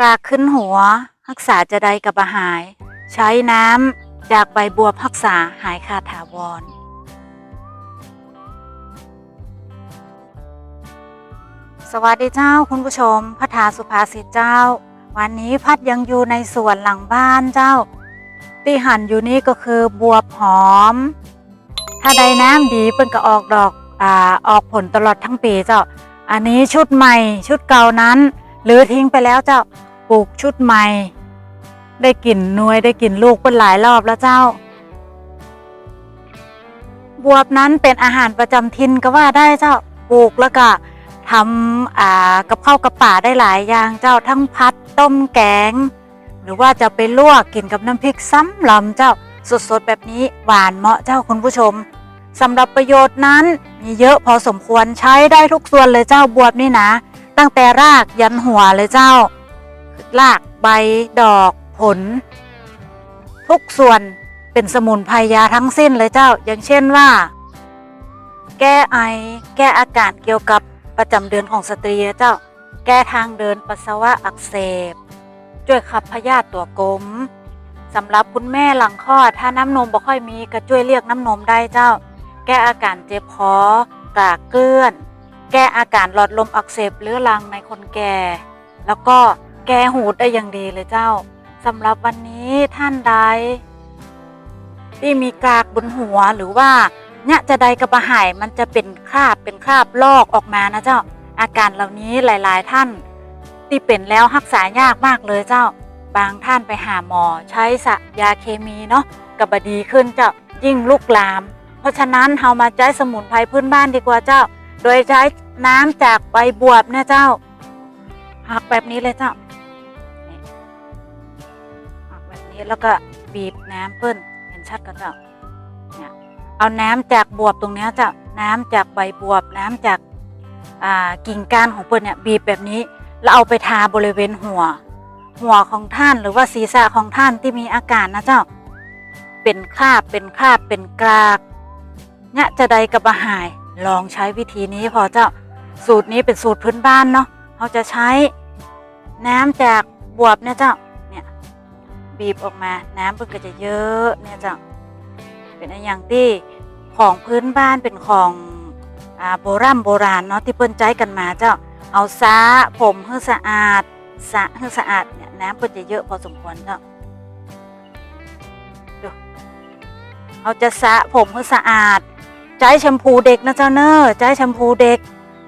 กากขึ้นหัวรักษาจะได้กับอาหาย ใช้น้ำจากใบบัวรักษาหายขาดถาวร สวัสดีเจ้าคุณผู้ชมพัฒาสุภาษิตเจ้า วันนี้พัดยังอยู่ในสวนหลังบ้านเจ้า ที่หันอยู่นี่ก็คือบัวหอม ถ้าใดน้ำดีเปิ้นก็ออกดอกอ่าออกผลตลอดทั้งปีเจ้า อันนี้ชุดใหม่ชุดเก่านั้นหรือทิ้งไปแล้วเจ้า ปลูกชุดใหม่ ได้กลิ่นนวยได้กลิ่นลูกเป็นหลายรอบแล้วเจ้า บวบนั้นเป็นอาหารประจำถิ่นก็ว่าได้เจ้าปลูกแล้วก็ทำอ่ากับข้าวกับป่าได้หลายอย่างเจ้าทั้งพัดต้มแกง หรือว่าจะไปลวกกินกับน้ำพริกซ้ำลำเจ้าสดๆแบบนี้หวานเหมาะเจ้าคุณผู้ชมสำหรับประโยชน์นั้นมีเยอะพอสมควรใช้ได้ทุกส่วนเลยเจ้าบวบนี่นะ ตั้งแต่รากยันหัวเลยเจ้า รากใบดอกผล ทุกส่วนเป็นสมุนไพรยาทั้งสิ้นเลยเจ้า อย่างเช่นว่า แก้ไอ แก้อาการเกี่ยวกับประจำเดือนของสตรีเจ้า แก้ทางเดินปัสสาวะอักเสบ ช่วยขับพยาธิตัวกลมสำหรับคุณแม่หลังคลอดถ้าน้ำนมบ่ค่อยมีก็ช่วยเรียกน้ำนมได้เจ้า แก้อาการเจ็บคอกรากเกลื่อน แก้อาการหลอดลมอักเสบเรื้อรังในคนแก่ แล้วก็ แก้หูดได้อย่างดีเลยเจ้าสำหรับวันนี้ท่านใด ที่มีกากบนหัวหรือว่าเนี่ยจะใดกระบะหายมันจะเป็นคราบเป็นคราบลอกออกมานะเจ้า อาการเหล่านี้หลาย ๆ ท่าน ที่เป็นแล้วรักษายากมากเลยเจ้า บางท่านไปหาหมอใช้สะยาเคมีเนาะกับบดีขึ้นเจ้ายิ่งลุกลาม เพราะฉะนั้นเรามาใช้สมุนไพรพื้นบ้านดีกว่าเจ้า โดยใช้น้ำจากใบบวบนี่ยเจ้าหักแบบนี้เลยเจ้า นี้แล้วก็บีบน้ำเพิ่นเห็นชัดกันเจ้าเนี่ยเอาน้ำจากบวบตรงนี้เจ้าน้ำจากใบบวบน้ำจากกิ่งก้านของเพิ่นเนี่ยบีบแบบนี้ แล้วเอาไปทาบริเวณหัว หัวของท่านหรือว่าศีรษะของท่านที่มีอาการนะเจ้า เป็นคราบเป็นคราบเป็นกรากเนี่ยจะใดกับอาหายลองใช้วิธีนี้พอเจ้าสูตรนี้เป็นสูตรพื้นบ้านเนาะเขาจะใช้น้ำจากบวบเนี่ยเจ้า บีบออกมา น้ำมันก็จะเยอะเนี่ยจ้าเป็นอย่างที่ของพื้นบ้านเป็นของอโบราณโบราณเนาะที่เปิ้นใจกันมาเจ้าเอาซะผมให้สะอาดสะให้สะอาดเนี่ยน้ำเปิ้นจะเยอะพอสมควรเจ้าดูเอาจะสะผมให้สะอาด ใช้แชมพูเด็กนะเจ้าเนอใช้แชมพูเด็ก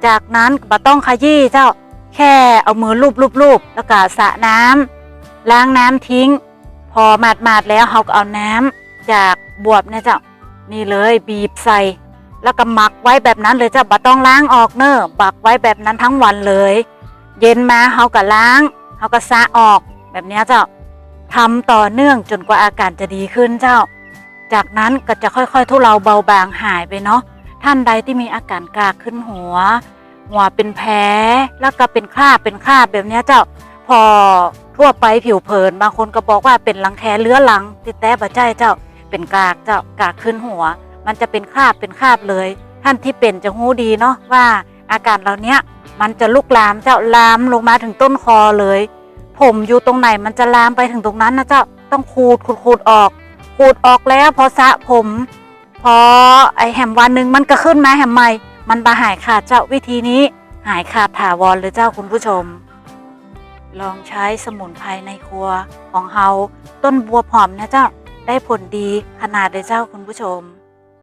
จากนั้นบ่ต้องขยี้เจ้าแค่เอามือลูบลูบลูบแล้วก็สระน้ำล้างน้ำทิ้ง อหมาดมาดๆแล้วเขาก็เอาน้ำจากบวบเนี่ยเจ้านี่เลยบีบใส่ แล้วก็หมักไว้แบบนั้นเลยเจ้าบ่ต้องล้างออกเนอะบักไว้แบบนั้นทั้งวันเลย เย็นมาเขาก็ล้างเขาก็สะออกแบบนี้เจ้าทำต่อเนื่องจนกว่าอาการจะดีขึ้นเจ้า จากนั้นก็จะค่อยๆ ทุเลาเบาบางหายไปเนาะท่านใดที่มีอาการกากขึ้นหัว หัวเป็นแผลแล้วก็เป็นคราบเป็นคราบแบบนี้เจ้า พอ ทั่วไปผิวเผินบางคนก็บอกว่าเป็นรังแคเลื้อรังติดแต่บะใจเจ้า เป็นกากเจ้ากากขึ้นหัว มันจะเป็นคราบเป็นคราบเลย ท่านที่เป็นจะหูดีเนาะว่าอาการเหล่านี้มันจะลุกลามเจ้าลามลงมาถึงต้นคอเลย ผมอยู่ตรงไหนมันจะลามไปถึงตรงนั้นนะเจ้าต้องขูดขูดขูดออกขูดออกแล้วพอสะผม พอไอแหมวันหนึ่งมันก็ขึ้นมาแหมใหม่ มันบาหายขาดเจ้าวิธีนี้หายขาดถาวรเลยเจ้าคุณผู้ชม ลองใช้สมุนไพรในครัวของเฮาต้นบัวผอมนะเจ้า ได้ผลดีขนาดเลยเจ้าคุณผู้ชม